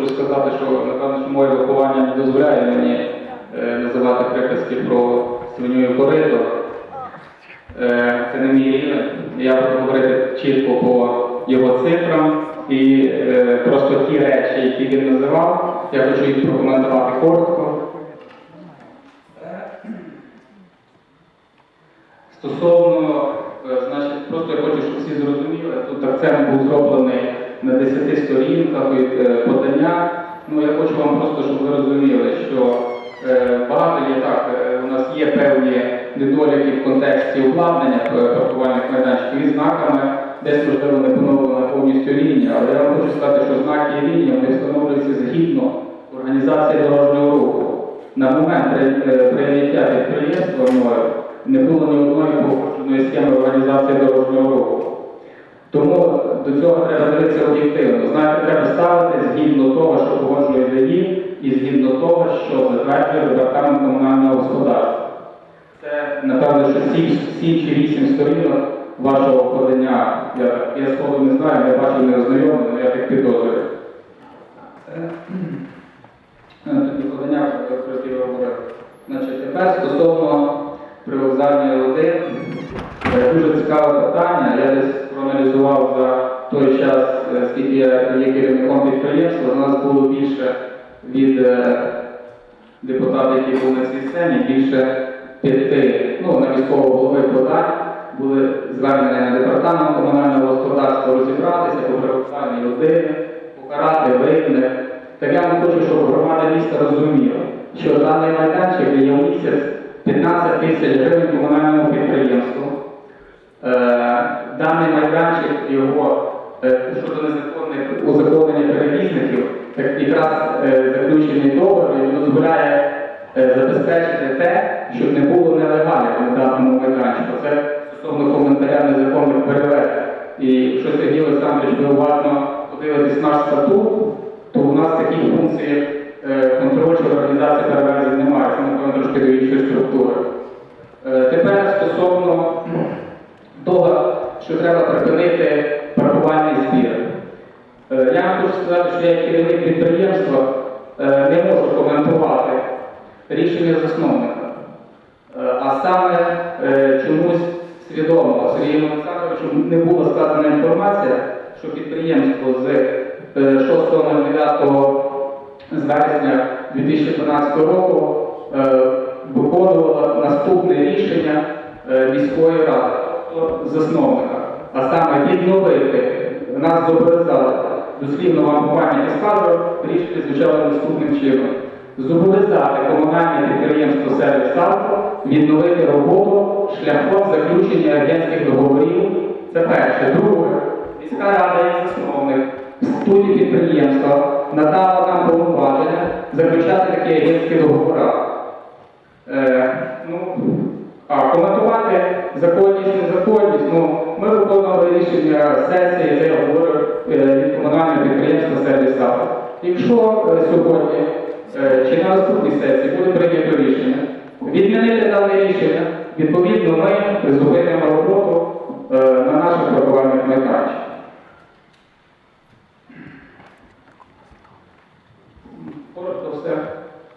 хочу сказати, що напевно, що моє виховання не дозволяє мені е, називати приказки про свиню і корито. Е, це не мій рівень. Я буду говорити чітко по його цифрам і е, просто ті речі, які він називав, я хочу їх прокоментувати коротко. Стосовно, е, значить, просто я хочу, щоб всі зрозуміли, тут акцент був зроблений на 10 сторінках від е, подання. Ну, я хочу вам просто, щоб ви розуміли, що е, багато є так, е, у нас є певні недоліки в контексті обладнання паркувальних майданчиків із знаками, десь можливо не поновлена повністю лінія, але я вам хочу сказати, що знаки і лінії вони встановлюються згідно організації дорожнього руху. На момент прийняття підприємства мною не було ні одної погодженої схеми організації дорожнього руху. Тому до цього треба дивитися об'єктивно. Знаєте, треба ставити згідно того, що погоджує ДАІ, і згідно того, що затверджує департамент комунального господарства. Це, напевно, що 7, чи 8 сторінок вашого подання. Я, я сходу не знаю, не бачив, не ознайомлений, але я так підозрюю. Е, Тоді подання, про яке. Значить, тепер стосовно привокзальної води. Е, Дуже цікаве питання. Я десь за той час, е, скільки я є керівником підприємства, у нас було більше від е, депутата, який був на цій сцені, більше п'яти, ну, на міського голови подань були звернення на департамент комунального господарства розібратися по привокзальній людини, покарати винних. Так я вам хочу, щоб громада міста розуміла, що даний майданчик є місяць Даний майданчик його е, щодо незаконних узаконення перевізників, так якраз е, заключений договір він дозволяє е, забезпечити те, щоб не було нелегалів на даному майданчику. Це стосовно коментаря незаконних перевезень. І якщо Сергій Олександрович ви уважно подивитесь наш статут, то у нас таких функцій контролю організації перевезень немає. Це напевно трошки до іншої структури. Е, Тепер стосовно того, що треба припинити паркувальний збір. Е, Я хочу сказати, що я керівник підприємства е, не можу коментувати рішення засновника. Е, А саме чомусь свідомо Сергію Олександровичу не була сказана інформація, що підприємство з е, 6.09 з вересня 2012 року виконувало наступне рішення міської ради, тобто засновника, а саме відновити, нас зобов'язали, дослівно вам по пам'яті скажу, рішення звучало наступним чином. Зобов'язати комунальне підприємство сервіс «Авто» відновити роботу шляхом заключення агентських договорів. Це перше. Друге, міська рада як засновник статуті підприємства надала нам повноваження заключати такі агентські договори. Е, ну, а коментувати законність, незаконність, ну, ми виконували рішення сесії, де я говорю е, від комунального підприємства сервіс. Якщо е, сьогодні е, чи на наступній сесії буде прийнято рішення, відмінити дане рішення, відповідно ми призупинимо роботу на наших паркувальних майданчиках.